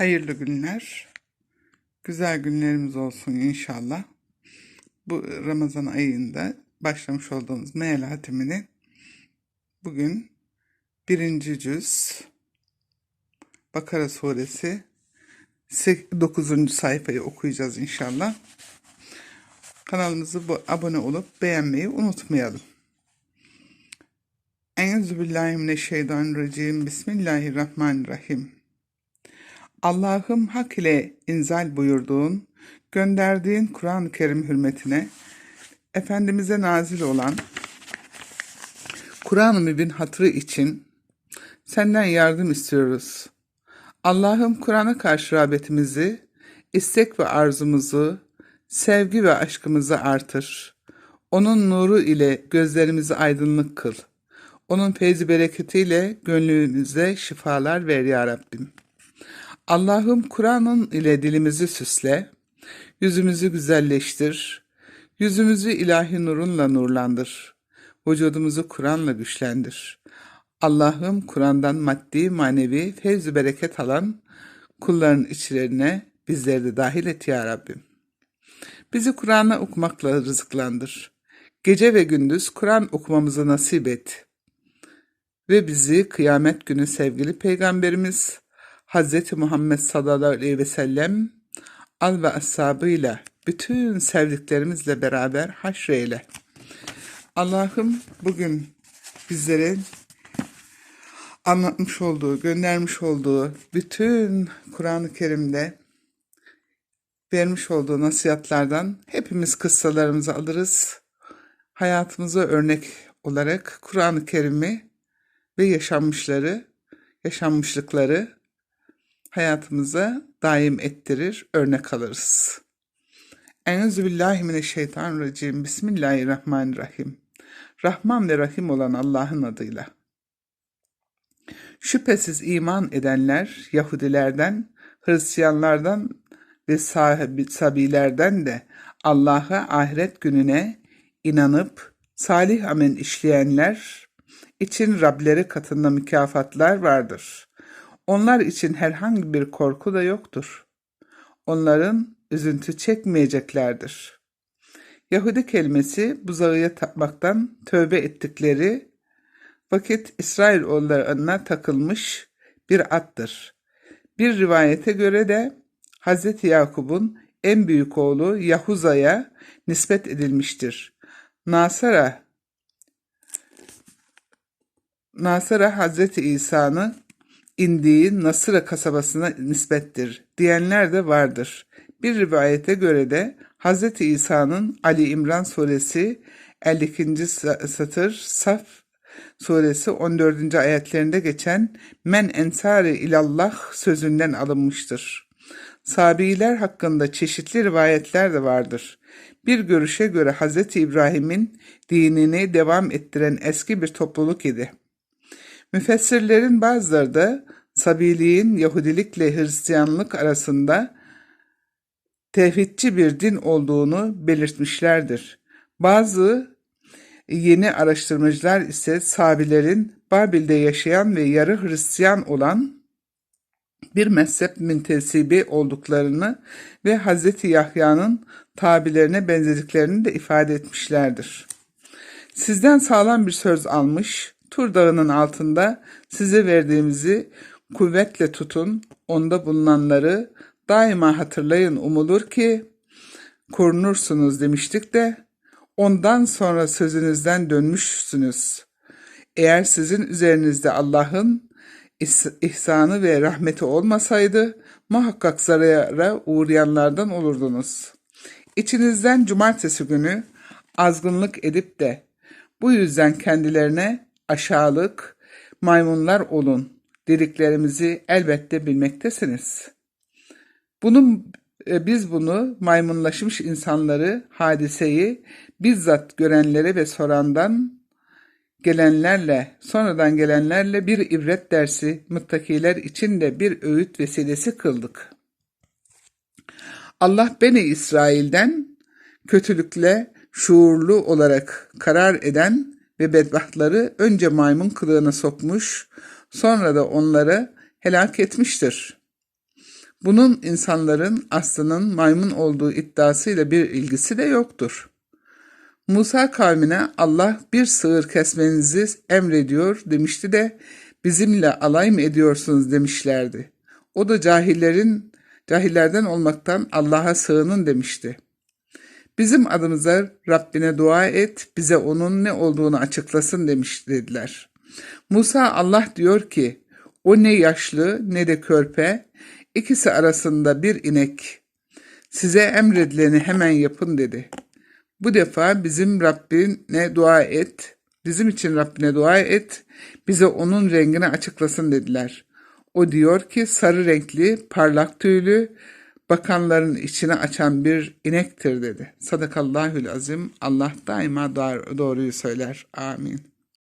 Hayırlı günler. Güzel günlerimiz olsun inşallah. Bu Ramazan ayında başlamış olduğumuz hatimini bugün birinci cüz Bakara suresi 9. sayfayı okuyacağız inşallah. Kanalımızı bu- abone olup beğenmeyi unutmayalım. Euzubillahimineşşeytanirracim. Bismillahirrahmanirrahim. Allah'ım hak ile inzal buyurduğun, gönderdiğin Kur'an-ı Kerim hürmetine, Efendimiz'e nazil olan Kur'an-ı Mübin hatırı için senden yardım istiyoruz. Allah'ım Kur'an'a karşı rağbetimizi, istek ve arzumuzu, sevgi ve aşkımızı artır. Onun nuru ile gözlerimizi aydınlık kıl. Onun feyzi bereketiyle gönlümüze şifalar ver ya Rabbim. Allah'ım Kur'an'ın ile dilimizi süsle, yüzümüzü güzelleştir, yüzümüzü ilahi nurunla nurlandır, vücudumuzu Kur'an'la güçlendir. Allah'ım Kur'an'dan maddi manevi feyz bereket alan kulların içlerine bizleri de dahil et ya Rabbim. Bizi Kur'an'ı okumakla rızıklandır. Gece ve gündüz Kur'an okumamızı nasip et. Ve bizi kıyamet günü sevgili Peygamberimiz Hz. Muhammed sallallahu aleyhi ve sellem al ve ashabıyla bütün sevdiklerimizle beraber haşreyle. Allah'ım bugün bizlere anlatmış olduğu, göndermiş olduğu bütün Kur'an-ı Kerim'de vermiş olduğu nasihatlerden hepimiz kıssalarımızı alırız. Hayatımıza örnek olarak Kur'an-ı Kerim'i ve yaşanmışları, yaşanmışlıkları hayatımıza daim ettirir, örnek alırız. Euzubillahimineşşeytanirracim. Bismillahirrahmanirrahim. Rahman ve Rahim olan Allah'ın adıyla. Şüphesiz iman edenler Yahudilerden, Hristiyanlardan ve sahibi, sabilerden de Allah'a ahiret gününe inanıp salih amel işleyenler için Rableri katında mükafatlar vardır. Onlar için herhangi bir korku da yoktur. Onların üzüntü çekmeyeceklerdir. Yahudi kelimesi buzağıya tapmaktan tövbe ettikleri vakit İsrailoğullarına takılmış bir attır. Bir rivayete göre de Hz. Yakub'un en büyük oğlu Yahuza'ya nispet edilmiştir. Nasara Nasara Hz. İsa'nın indiği Nasıra kasabasına nispettir diyenler de vardır. Bir rivayete göre de Hz. İsa'nın Ali İmran suresi 52. sa- satır Saf suresi 14. ayetlerinde geçen men ensari ilallah sözünden alınmıştır. Sabiler hakkında çeşitli rivayetler de vardır. Bir görüşe göre Hz. İbrahim'in dinini devam ettiren eski bir topluluk idi. Müfessirlerin bazıları da Sabiliğin Yahudilikle Hristiyanlık arasında tevhidçi bir din olduğunu belirtmişlerdir. Bazı yeni araştırmacılar ise Sabilerin Babil'de yaşayan ve yarı Hristiyan olan bir mezhep müntesibi olduklarını ve Hz. Yahya'nın tabilerine benzediklerini de ifade etmişlerdir. Sizden sağlam bir söz almış, Tur Dağı'nın altında size verdiğimizi kuvvetle tutun, onda bulunanları daima hatırlayın umulur ki korunursunuz demiştik de ondan sonra sözünüzden dönmüşsünüz. Eğer sizin üzerinizde Allah'ın ihsanı ve rahmeti olmasaydı muhakkak zarara uğrayanlardan olurdunuz. İçinizden cumartesi günü azgınlık edip de bu yüzden kendilerine aşağılık maymunlar olun dediklerimizi elbette bilmektesiniz. Bunun e, biz bunu maymunlaşmış insanları, hadiseyi bizzat görenlere ve sorandan gelenlerle, sonradan gelenlerle bir ibret dersi, muttakiler için de bir öğüt vesilesi kıldık. Allah Beni İsrail'den kötülükle şuurlu olarak karar eden ve bedbahtları önce maymun kılığına sokmuş, sonra da onları helak etmiştir. Bunun insanların aslının maymun olduğu iddiasıyla bir ilgisi de yoktur. Musa kavmine Allah bir sığır kesmenizi emrediyor demişti de bizimle alay mı ediyorsunuz demişlerdi. O da cahillerin cahillerden olmaktan Allah'a sığının demişti. Bizim adımıza Rabbine dua et, bize onun ne olduğunu açıklasın demiş dediler. Musa Allah diyor ki, o ne yaşlı ne de körpe, ikisi arasında bir inek. Size emredileni hemen yapın dedi. Bu defa bizim Rabbine dua et, bizim için Rabbine dua et, bize onun rengini açıklasın dediler. O diyor ki sarı renkli, parlak tüylü, bakanların içine açan bir inektir dedi. Sadakallahül azim. Allah daima doğruyu söyler. Amin.